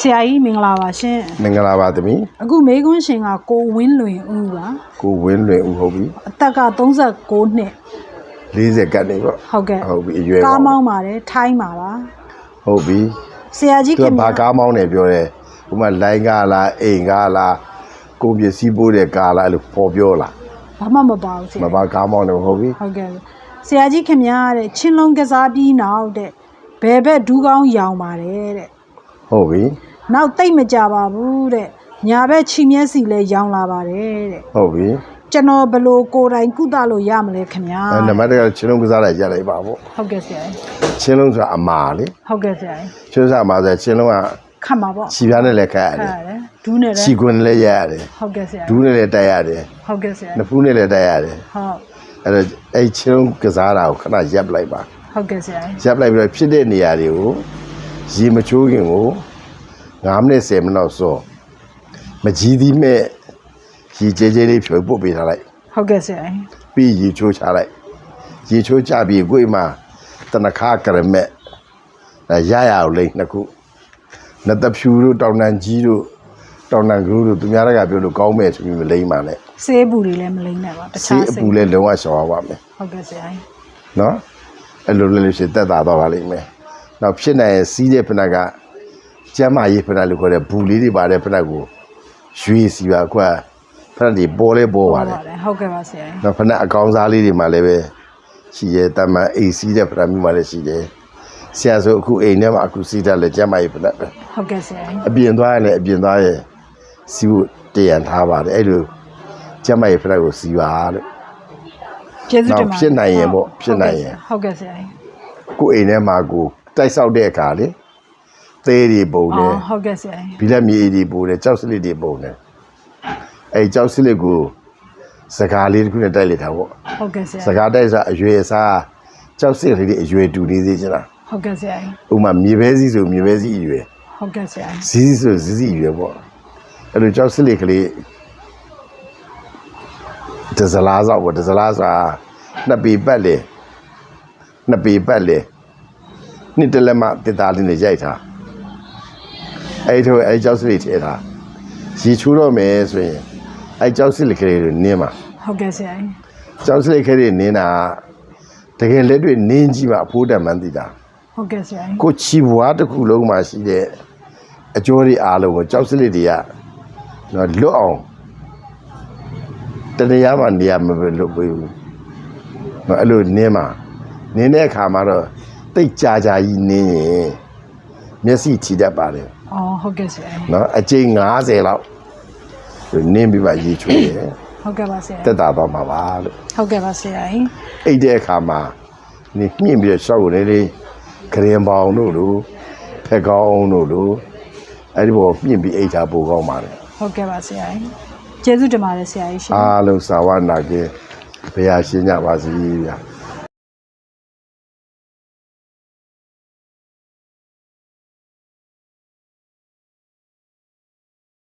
ဆရာကြီးမင်္ဂလာပါရှင်မင်္ဂလာပါသမီးအခုမေကွန်းရှင်ကကိုဝင်းလွင်ဦးပါကိုဝင်းလွင်ဦးဟုတ်ပြီအသက်က39နှစ်40ကတ်နေပေါ့ဟုတ်ကဲ့ဟုတ်ပြီအရွယ်ကားပေါ့မောင်းပါတယ်ထိုင်းပါပါဟုတ်ပြီဆရာကြီးသူခင်ကဘာဗျာကားမောင်းနေပြောတယ်ဥပမာလိုင်းကားလားအိမ်ကားလားကိုပစ္စည်းပိုးတဲ့ကားလားအဲ့လိုပေါ်ပြောလားဘာမှမပါဘူးဆမရာဘာကားမောင်းနေဟုတ်ပြီဟုတ်ကဲ့ဆရာကြီးခင်ဗျာတဲ့ချင်းလုံးကစားပြီးနောက်တဲ့ဘယ်ဘက်ဒူးကောင်းရောင်ပါတယ်တဲ့ ဟုတ်ပြီနောက်တိတ်မကြပါဘူးတဲ့ညာဘက်ချီမျက်စီလဲရောင်လာပါတယ်တဲ့ဟုတ်ပြီကျွန်တော်ဘလို့ကိုယ်တိုင်ကုသလို့ရမလဲခင်ဗျာအဲနံပါတ်တစ်ကချင်းလုံးကစားလိုက်ရလိုက်ပါပေါ့ဟုတ်ကဲ့ဆရာကြီးချင်းလုံးဆိုတာအမာလေဟုတ်ကဲ့ဆရာကြီးချင်းစားမှာဆိုချင်းလုံးကခတ်ပါပေါ့ခြီပြားနဲ့လည်းခတ်ရခတယ်တ်ရတယ်ဒူးနဲ့လဲခြီခွန်းနဲ့လည်းရရတယ်ဟုတ်ကဲ့ဆရာဒူးနဲ့လည်းတိုက်ရတယ်ဟုတ်ကဲ့ဆရာနဖူးနဲ့လည်းတိုက်ရတယ်ဟုတ်အဲ့တော့အဲ့ချင်းလုံးကစားတာကိုခဏရပ်လိုက်ပါဟုတ်ကဲ့ဆရာရပ်လိုက်ပြီးတော့ဖြစ်တဲ့နေရာတွေကို ရေမချိုးခင်ကို9မိနစ်10မိနစ်လောက်စောမကြီးသီးမဲ့ရေကျဲကျဲလေးဖြုတ်ပုတ်ပေးထားလိုက်ဟုတ်ကဲ့ဆရာပြီးရေချိုးချလိုက်ရေချိုးချပြီးကိုယ်မှာတနခါကရမက်အဲရရအောင်လိမ့်နှစ်ခုနတ်တဖြူတို့တောင်တန်ကြီးတို့တောင်တန်ကလူတို့သူများတကပြောလို့ကောင်းမဲ့ဆိုပြီးမလိမ့်ပါနဲ့ဆေးဘူးတွေလည်းမလိမ့်နဲ့ပါတခြားစီးအပူလဲလုံးဝရှောင်ရပါမယ်ဟုတ်ကဲ့ဆရာနော်အဲ့လိုလေးလေးရှိတက်တာတော့ပါလိမ့်မယ် နောက်ဖြစ်နိုင်ရင်စီးတဲ့ဖနက်ကကျမ်းမာရေးဖနက်လို့ခေါ်တဲ့ဘူလေးတွေပါတဲ့ဖနက်ကိုရွေးစီပါကွာဖနက်တွေပေါ်လဲပေါ်ပါတယ်ဟုတ်ကဲ့ပါဆရာနောက်ဖနက်အကောင်စားလေးတွေမှလည်းပဲရှိရဲတမန်အိမ်စီးတဲ့ဖနက်မျိုးမှလည်းရှိတယ်ဆရာဆိုအခုအိမ်ထဲမှာအခုစီးတတ်လဲကျမ်းမာရေးဖနက်ပဲဟုတ်ကဲ့ဆရာအပြင်သွားရင်လည်းအပြင်သွားရင်စီးဖို့တရံထားပါတယ်အဲ့လိုကျမ်းမာရေးဖနက်ကိုစီးပါလို့ကျေးဇူးတင်ပါနောက်ဖြစ်နိုင်ရင်ပေါ့ဖြစ်နိုင်ရင်ဟုတ်ကဲ့ဆရာကိုယ်အိမ်ထဲမှာကို တိုက်ဆောက်တဲ့အခါလေသေးတွေပုံတယ်အော်ဟုတ်ကဲ့ဆရာဘီလက်မြေတွေပုံတယ်ကြောက်စလစ်တွေပုံတယ်အဲကြောက်စလစ်ကိုစကားလေးတစ်ခုနဲ့တိုက်လိုက်တာပေါ့ဟုတ်ကဲ့ဆရာစကားတိုက်စားအရွယ်စားကြောက်စလစ်လေးတွေအရွယ်တူနေသေးချင်လားဟုတ်ကဲ့ဆရာဥပမာမြေပဲစီဆိုမြေပဲစီအရွယ်ဟုတ်ကဲ့ဆရာဇီးစီဆိုဇီးစီအရွယ်ပေါ့အဲ့လိုကြောက်စလစ်ကလေးတဇလားဆောက်ပေါ့တဇလားစာနှစ်ပေပတ်လေနှစ်ပေပတ်လေ နှစ်တလက်မတစ်သားလေးနဲ့ရိုက်ထားအဲ့ထိုအဲ့ကြောက်စလိထဲထားရေချိုးတော့မယ်ဆိုရင်အဲ့ကြောက်စလိကလေးတွေနင်းမှာဟုတ်ကဲ့ဆရာကြောက်စလိကလေးနင်းတာတကယ်လက်တွေ့နင်းကြည့်မှအဖိုးတန်မှန်းသိတာဟုတ်ကဲ့ဆရာကိုချီဘွားတစ်ခုလုံးမှာရှိတဲ့အကျိုးတွေအားလုံးကိုကြောက်စလိတွေကတော့လွတ်အောင်တနေရာမှာနေရာမပဲလွတ်ပေးဘူးနော်အဲ့လိုနင်းမှာနင်းတဲ့အခါမှာတော့ တိတ်ကြာကြာကြီးနင်းရင်မျက်စိထီတတ်ပါတယ်အော်ဟုတ်ကဲ့ဆရာနော်အကျိန်90လောက်နင်းပြီးပါရေချိုးတယ်ဟုတ်ကဲ့ပါဆရာတက်တာတော့မှာပါလို့ဟုတ်ကဲ့ပါဆရာအိတ်တဲ့အခါမှာနေမြင့်ပြီးတော့ရှောက်နေလေဂရင်ပေါင်တို့လိုဖက်ကောင်းတို့လိုအဲ့ဒီဘောမြင့်ပြီးအိတ်ထားပိုကောင်းပါတယ်ဟုတ်ကဲ့ပါဆရာကျေးဇူးတင်ပါတယ်ဆရာကြီးရှင်အားလုံးသာဝနာကင်းဘုရားရှင်ကြပါစေဗျာ